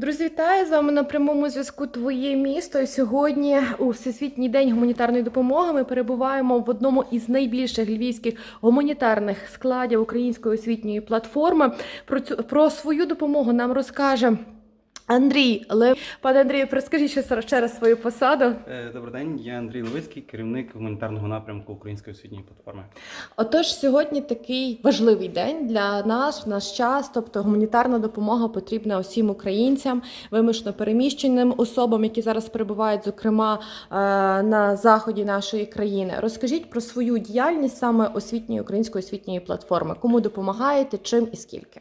Друзі, вітаю з вами на прямому зв'язку Твоє місто. Сьогодні у Всесвітній день гуманітарної допомоги ми перебуваємо в одному із найбільших львівських гуманітарних складів української освітньої платформи. Про цю про свою допомогу нам розкаже. Андрій Лев, пане Андрію, розкажіть ще раз- ще раз свою посаду. Е, Добрий день, я Андрій Левицький, керівник гуманітарного напрямку Української освітньої платформи. Отож, сьогодні такий важливий день для нас, в наш час. Тобто гуманітарна допомога потрібна усім українцям, вимушено переміщеним особам, які зараз перебувають, зокрема е, на заході нашої країни. Розкажіть про свою діяльність саме освітньої української освітньої платформи. Кому допомагаєте, чим і скільки?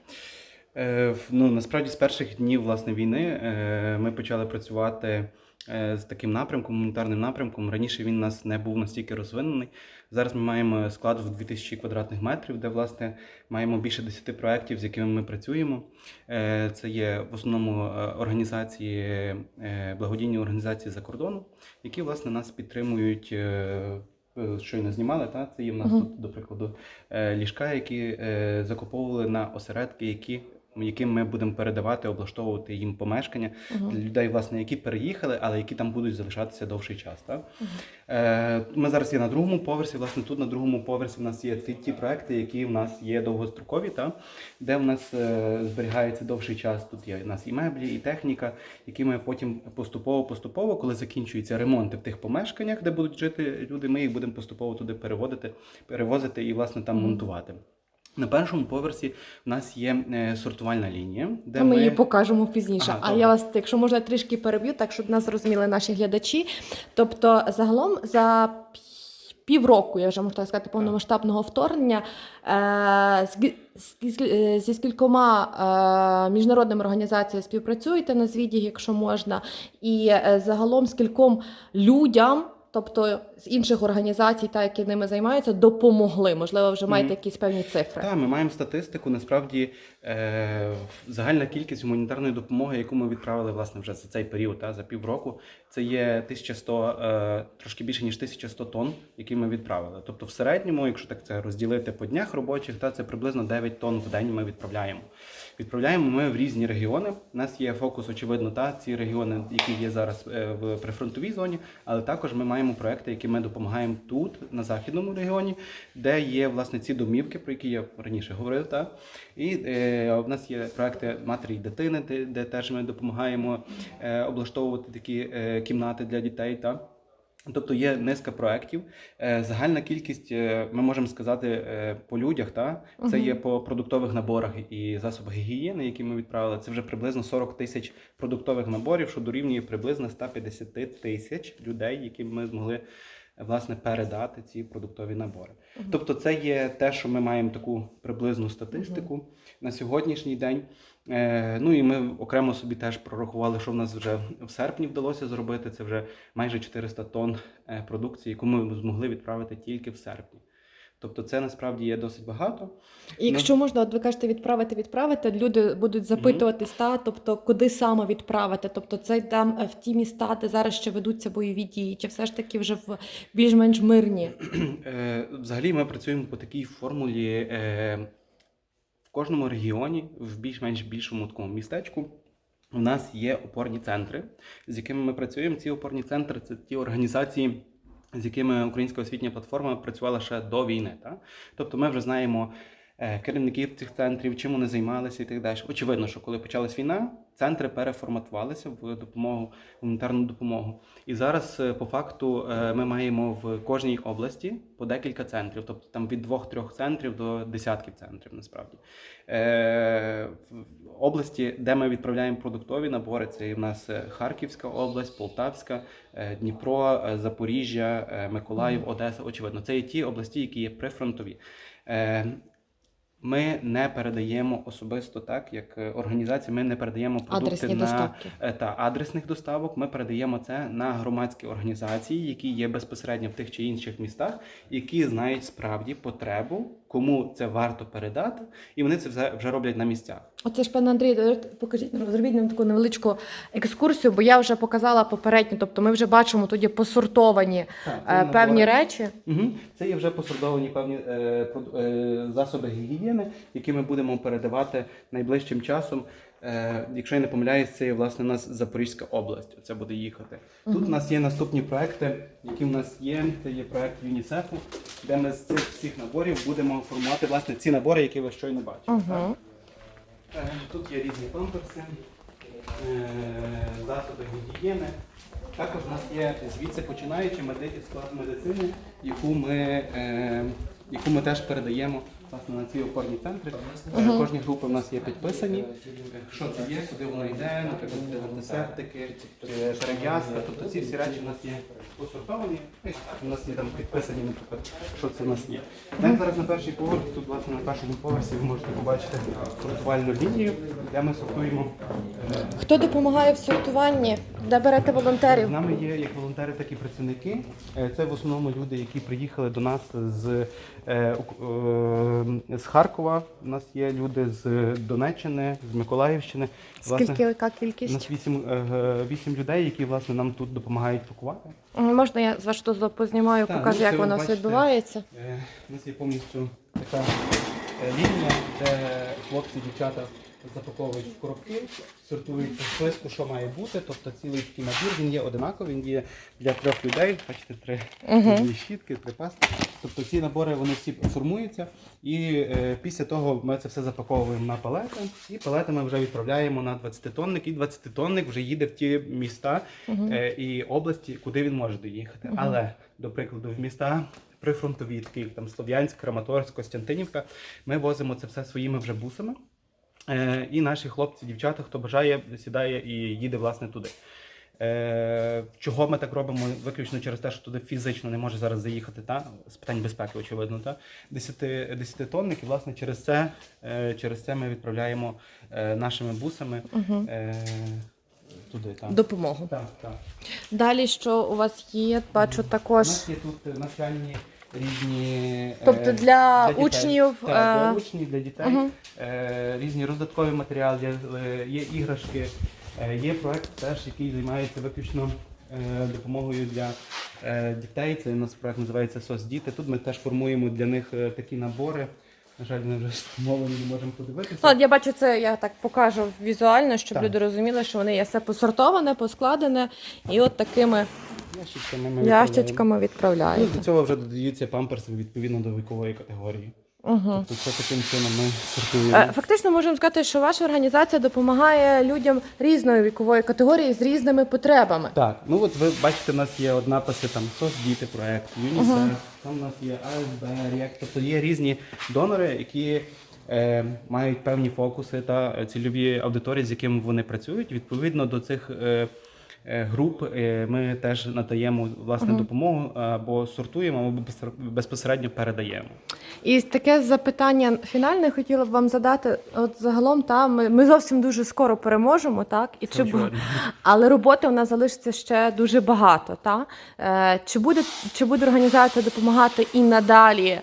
Е, Ну насправді з перших днів власне війни е, ми почали працювати е, з таким напрямком, гуманітарним напрямком. Раніше він у нас не був настільки розвинений. Зараз ми маємо склад в 2000 квадратних метрів, де власне маємо більше 10 проєктів, з якими ми працюємо. Це є в основному організації, благодійні організації за кордону, які власне нас підтримують. Щойно знімали, та це є в нас Мгм. тут, до прикладу, ліжка, які закуповували на осередки, які яким ми будемо передавати, облаштовувати їм помешкання Мгм. для людей, власне, які переїхали, але які там будуть залишатися довший час. Так? Мгм. Е, ми зараз є на другому поверсі. Власне, тут на другому поверсі в нас є ті, ті проекти, які в нас є довгострокові, та? де в нас е, зберігається довший час. Тут є в нас і меблі, і техніка, які ми потім поступово-поступово, коли закінчуються ремонти в тих помешканнях, де будуть жити люди, ми їх будемо поступово туди переводити, перевозити і власне там монтувати. На першому поверсі в нас є е, сортувальна лінія, де ми ми, її покажемо пізніше. Ага, а добре. я вас, якщо можна, трішки переб'ю, так щоб нас зрозуміли наші глядачі. Тобто, загалом за півроку, я вже можу так сказати, повномасштабного вторгнення е, е, зі скількома е, міжнародними організаціями співпрацюєте на звіді, якщо можна, і е, загалом з кільком людям. Тобто з інших організацій, та які ними займаються, допомогли. Можливо, вже маєте якісь певні цифри. Так, ми маємо статистику. Насправді е, загальна кількість гуманітарної допомоги, яку ми відправили власне вже за цей період, та, за півроку, це є 1100, е, трошки більше ніж 1100 тонн, які ми відправили. Тобто, в середньому, якщо так це розділити по днях робочих, та це приблизно 9 тонн в день ми відправляємо. Відправляємо ми в різні регіони. У нас є фокус, очевидно, та ці регіони, які є зараз е, в прифронтовій зоні, але також ми маємо проекти, які ми допомагаємо тут, на західному регіоні, де є власне ці домівки, про які я раніше говорив. Та? І е, в нас є проекти матері і дитини, де, де теж ми допомагаємо е, облаштовувати такі е, кімнати для дітей. Та? Тобто є низка проєктів. Е, Загальна кількість, е, ми можемо сказати, е, по людях, та? це є по продуктових наборах і засобах гігієни, які ми відправили. Це вже приблизно 40 тисяч продуктових наборів, що дорівнює приблизно 150 тисяч людей, яким ми змогли власне передати ці продуктові набори. Тобто, це є те, що ми маємо таку приблизну статистику на сьогоднішній день. Е, ну і ми окремо собі теж прорахували, що в нас вже в серпні вдалося зробити. Це вже майже 400 тонн е, продукції, яку ми змогли відправити тільки в серпні. Тобто, це насправді є досить багато. І якщо можна, от ви кажете відправити, відправити, люди будуть запитуватись, та тобто куди саме відправити? Тобто це там е, в ті міста, де зараз ще ведуться бойові дії, чи все ж таки вже в більш-менш мирні? Взагалі ми працюємо по такій формулі кожному регіоні, в більш-менш більшому такому містечку. У нас є опорні центри, з якими ми працюємо. Ці опорні центри це ті організації, з якими Українська освітня платформа працювала ще до війни. Та? Тобто ми вже знаємо керівників цих центрів, чим вони займалися і так далі. Очевидно, що коли почалась війна, центри переформатувалися в допомогу, гуманітарну допомогу. І зараз, е, по факту, е, ми маємо в кожній області по декілька центрів, тобто там від двох-трьох центрів до десятків центрів, насправді. Е, В області, де ми відправляємо продуктові набори, це і в нас е, Харківська область, Полтавська, е, Дніпро, е, Запоріжжя, е, Миколаїв, Одеса. Очевидно, це є ті області, які є прифронтові. Ми не передаємо особисто так, як е, організація, ми не передаємо продукти Адресні на доставки. Е, та адресних доставок. Ми передаємо це на громадські організації, які є безпосередньо в тих чи інших містах, які знають справді потребу, кому це варто передати, і вони це вже, вже роблять на місцях. Оце ж пане Андрій, покажіть нам, зробіть нам таку невеличку екскурсію, бо я вже показала попередньо. Тобто ми вже бачимо тоді посортовані е, певні речі. Угу. Це є вже посортовані певні е, е, засоби гігієни, які ми будемо передавати найближчим часом Е, якщо я не помиляюсь, це є власне у нас Запорізька область. Це буде їхати. Тут у нас є наступні проекти, які в нас є. Це є проект ЮНІСЕФу, де ми з цих всіх наборів будемо формувати власне ці набори, які ви щойно бачили. так? Угу. Е, Тут є різні памперси, е, засоби гігієни. Також у нас є звідси починаючи меди- склад медицини, яку ми, е, яку ми теж передаємо власне, на ці опорні центри. Е, Кожні групи в нас є підписані. Е, Що це є, куди воно йде, наприклад, де антисептики, е, перев'язка. Тобто ці всі речі у нас є посортовані. У нас є там підписані, наприклад, що це у нас є. Так, зараз на перший поверх, тут власне на першому поверсі ви можете побачити сортувальну лінію, де ми сортуємо. е, Хто допомагає в сортуванні? Де берете волонтерів? з нами є як волонтери, так і працівники. Е, Це в основному люди, які приїхали до нас з, е, е, з Харкова. У нас є люди з Донеччини, з Миколаївщини. Скільки яка у кількість? нас вісім, е, вісім людей, які власне нам тут допомагають пакувати. Можна я з вашого познімаю, Так, покажу, ну, як воно все відбувається. Е, У нас є повністю така е, лінія, де хлопці, дівчата запаковують в коробки, сортують по списку, що має бути. Тобто цілий такий набір, він є одинаковий, він є для трьох людей. Бачите, три дві щітки, три пасти. Тобто ці набори вони всі формуються, і е, після того ми це все запаковуємо на палети, і палети ми вже відправляємо на 20-тонник, і 20-тонник вже їде в ті міста е, і області, куди він може доїхати. Але, до прикладу, в міста прифронтові, такі як там Слов'янськ, Краматорськ, Костянтинівка, ми возимо це все своїми вже бусами. Е, і наші хлопці, дівчата, хто бажає, сідає і їде власне туди. Е, чого ми так робимо? Виключно через те, що туди фізично не може зараз заїхати, та? з питань безпеки, очевидно, та? 10, 10 і власне через це, е, через це ми відправляємо е, нашими бусами е, туди. Та. Допомогу. Так, так. Далі, що у вас є, бачу У також. нас є тут е, навчальні різні. е, Тобто для дітей. учнів, Так, для е, учнів, для дітей. Е, різні роздаткові матеріали, є, е, іграшки. Е, є проект теж, який займається виключно е, допомогою для е, дітей. Це у нас проект називається СОС Діти. Тут ми теж формуємо для них е, такі набори. На жаль, вони вже сформовані, не можемо подивитися. Ну, я бачу це, я так покажу візуально, щоб Так. люди розуміли, що вони є все посортоване, поскладене, і от такими Ящичками ми відправляємо. Ну, до цього вже додаються памперси відповідно до вікової категорії. Угу. Тобто це таким чином ми сортуємо. Е, Фактично можемо сказати, що ваша організація допомагає людям різної вікової категорії з різними потребами. Так, ну от ви бачите, у нас є от написи там СОС Діти проект, ЮНІСЕФ, там у нас є АСБ, РІАК, тобто є різні донори, які е, мають певні фокуси та цільові аудиторії, з якими вони працюють. Відповідно до цих е, груп е, ми теж надаємо власне допомогу або сортуємо, або безпосередньо передаємо. І таке запитання фінальне хотіла б вам задати. От загалом, та ми, ми зовсім дуже скоро переможемо, так і Це чи бу- але роботи у нас залишиться ще дуже багато. Та е, чи буде чи буде організація допомагати і надалі е,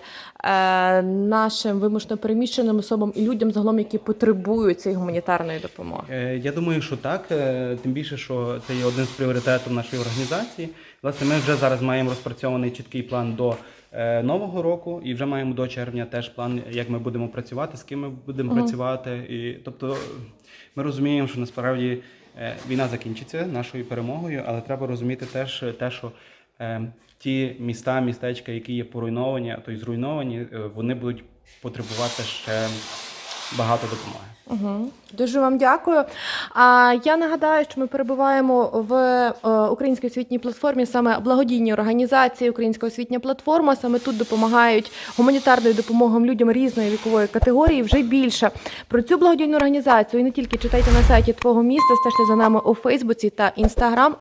нашим вимушено переміщеним особам і людям загалом, які потребують цієї гуманітарної допомоги? Е, Я думаю, що так. е, Тим більше, що це є один з пріоритетів нашої організації. Власне, ми вже зараз маємо розпрацьований чіткий план до е, нового року, і вже маємо до червня теж план, як ми будемо працювати, з ким ми будемо працювати. І тобто ми розуміємо, що насправді е, війна закінчиться нашою перемогою, але треба розуміти теж те, що. Ті міста, містечка, які є поруйновані, то й зруйновані, е, вони будуть потребувати ще багато допомоги. Угу. Дуже вам дякую. А я нагадаю, що ми перебуваємо в е, українській освітній платформі, саме благодійній організації Українська освітня платформа. Саме тут допомагають гуманітарною допомогою людям різної вікової категорії. Вже більше про цю благодійну організацію і не тільки читайте на сайті твого міста, стежте за нами у Фейсбуці та Інстаграм.